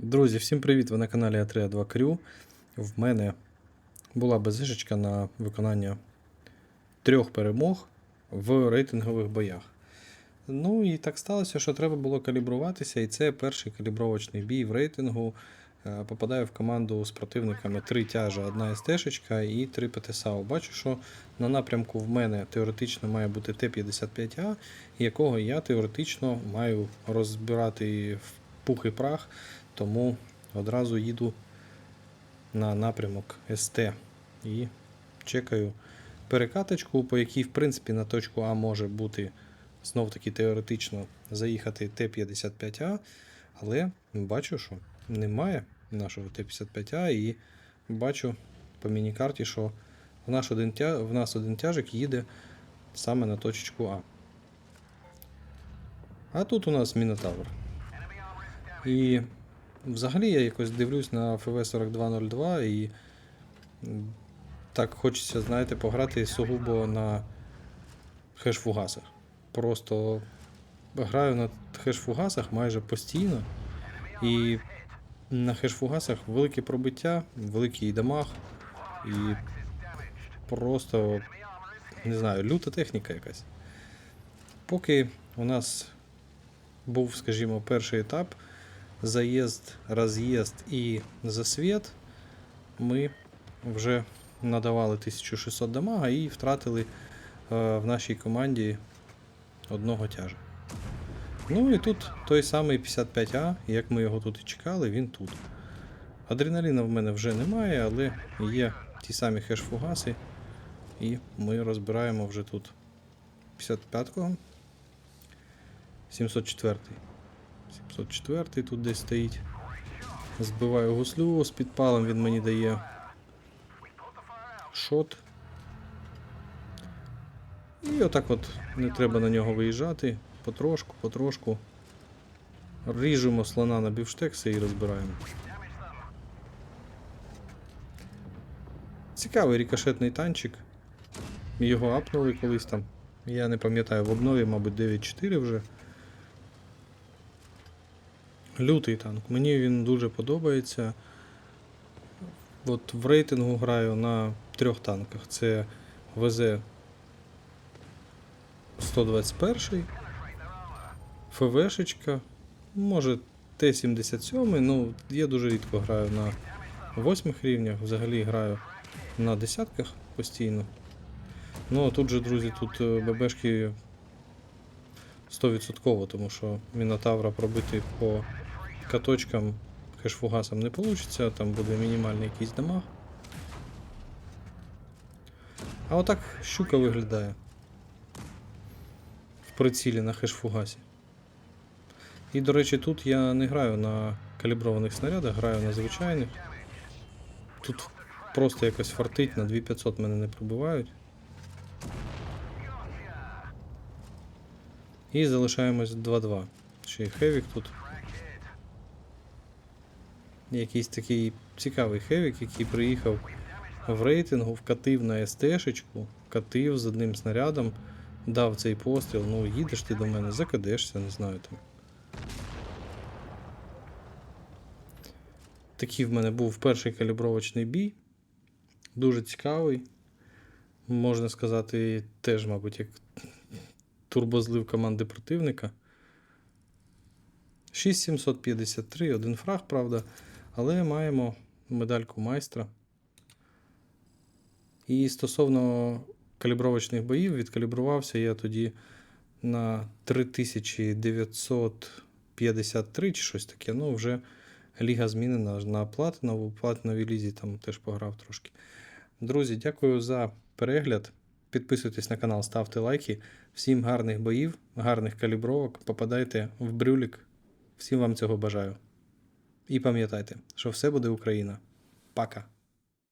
Друзі, всім привіт! Ви на каналі А3 2 Крю. В мене була безжичка на виконання трьох перемог в рейтингових боях. Ну і так сталося, що треба було калібруватися, і це перший калібровочний бій в рейтингу. Е, Попадаю в команду з противниками 3 тяжа, одна СТ-шечка і 3 ПТСАУ. Бачу, що на напрямку в мене теоретично має бути Т-55А, якого я теоретично маю розбирати в пух і прах, тому одразу їду на напрямок СТ і чекаю перекаточку, по якій, в принципі, на точку А може бути знов таки теоретично заїхати Т-55А, але бачу, що немає нашого Т-55А, і бачу по міні-карті, що в, наш один в нас один тяжик їде саме на точечку А. А тут у нас Мінотавр. І взагалі я якось дивлюсь на ФВ-4202 і так хочеться, знаєте, пограти сугубо на хеш-фугасах. Просто граю на хеш-фугасах майже постійно. І на хеш-фугасах велике пробиття, великий дамаг і просто не знаю, люта техніка якась. Поки у нас був, скажімо, перший етап заїзд, роз'їзд і засвіт, ми вже надавали 1600 дамага і втратили е, в нашій команді одного тяжа. Ну і тут той самий 55А, як ми його тут і чекали, він тут. Адреналіна в мене вже немає, але є ті самі хеш-фугаси, і ми розбираємо вже тут 55-го. 704. 704 тут десь стоїть. Збиваю гуслю, з підпалом він мені дає шот. І отак от не треба на нього виїжджати. Потрошку, потрошку. Ріжемо слона на бівштекси і розбираємо. Цікавий рікошетний танчик. Його апнули колись там. Я не пам'ятаю, в обнові, мабуть, 9.4 вже. Лютий танк. Мені він дуже подобається. От в рейтингу граю на трьох танках. Це ВЗ 121, ФВшечка, може Т-77, ну я дуже рідко граю на восьмих рівнях, взагалі граю на десятках постійно. Ну а тут же, друзі, тут е, ББшки 100%, тому що Мінотавра пробити по каточкам хешфугасом не вийде, там буде мінімальний якийсь дамаг. А отак щука виглядає в прицілі на хешфугасі. І, до речі, тут я не граю на каліброваних снарядах, граю на звичайних. Тут просто якось фартить, на 2500 мене не пробивають. І залишаємось 2-2. Ще й хевік тут. Якийсь такий цікавий хевік, який приїхав в рейтингу, вкатив на СТ-шечку, вкатив з одним снарядом, дав цей постріл. Ну, їдеш ти до мене, закадешся, не знаю там. Такий в мене був перший калібровочний бій. Дуже цікавий. Можна сказати, теж, мабуть, як турбозлив команди противника. 6753, один фраг, правда, але маємо медальку майстра. І стосовно калібровочних боїв, відкалібрувався я тоді на 3953 чи щось таке. Ну, вже ліга змінена на платинову, платиновій лізі там теж пограв трошки. Друзі, дякую за перегляд. Підписуйтесь на канал, ставте лайки. Всім гарних боїв, гарних калібровок. Попадайте в брюлік. Всім вам цього бажаю. І пам'ятайте, що все буде Україна. Пока!